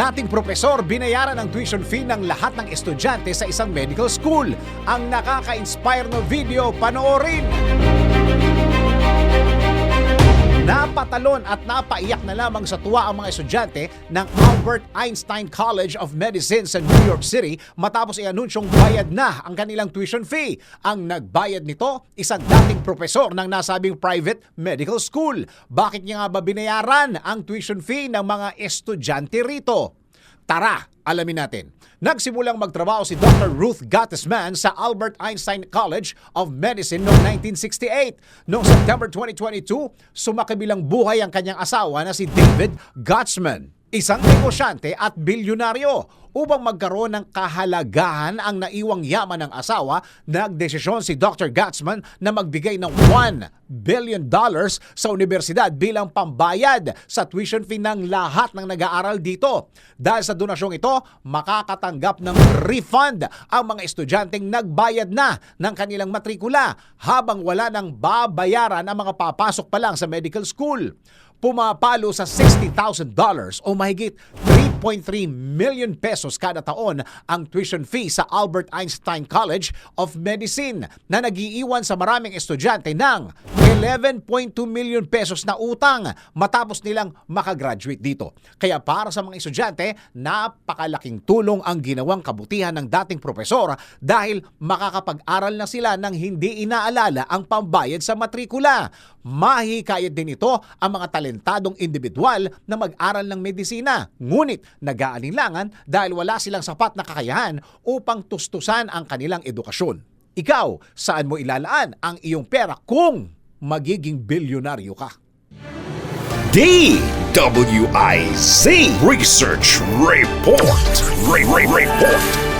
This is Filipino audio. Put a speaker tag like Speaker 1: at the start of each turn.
Speaker 1: dating propesor binayaran ang tuition fee ng lahat ng estudyante sa isang medical school. Ang nakaka-inspire na video panoorin. Napatalon at napaiyak na lamang sa tuwa ang mga estudyante ng Albert Einstein College of Medicine sa New York City matapos i-anunsyong bayad na ang kanilang tuition fee. Ang nagbayad nito, isang dating propesor ng nasabing private medical school. Bakit niya nga ba binayaran ang tuition fee ng mga estudyante rito? Tara, alamin natin. Nagsimulang magtrabaho si Dr. Ruth Gottesman sa Albert Einstein College of Medicine noong 1968. Noong September 2022, sumakabilang buhay ang kanyang asawa na si David Gottsman. Isang negosyante at bilyonaryo upang magkaroon ng kahalagahan ang naiwang yaman ng asawa, nagdesisyon si Dr. Gatzman na magbigay ng 1 billion dollars sa universidad bilang pambayad sa tuition fee ng lahat ng nag-aaral dito. Dahil sa donasyong ito, makakatanggap ng refund ang mga estudyanteng nagbayad na ng kanilang matrikula habang wala nang babayaran ang mga papasok pa lang sa medical school pumapalo sa $60,000 o mahigit 3.3 million pesos kada taon ang tuition fee sa Albert Einstein College of Medicine na nagiiwan sa maraming estudyante ng 11.2 million pesos na utang matapos nilang makagraduate dito. Kaya para sa mga estudyante, napakalaking tulong ang ginawang kabutihan ng dating propesor dahil makakapag-aral na sila ng hindi inaalala ang pambayad sa matrikula. Mahikayat din ito ang mga talentadong individual na mag-aral ng medisina. Ngunit nag-aalinlangan dahil wala silang sapat na kakayahan upang tustusan ang kanilang edukasyon. Ikaw, saan mo ilalaan ang iyong pera kung magiging bilyonaryo ka?
Speaker 2: DWIZ Research Report. Re- Re- Report.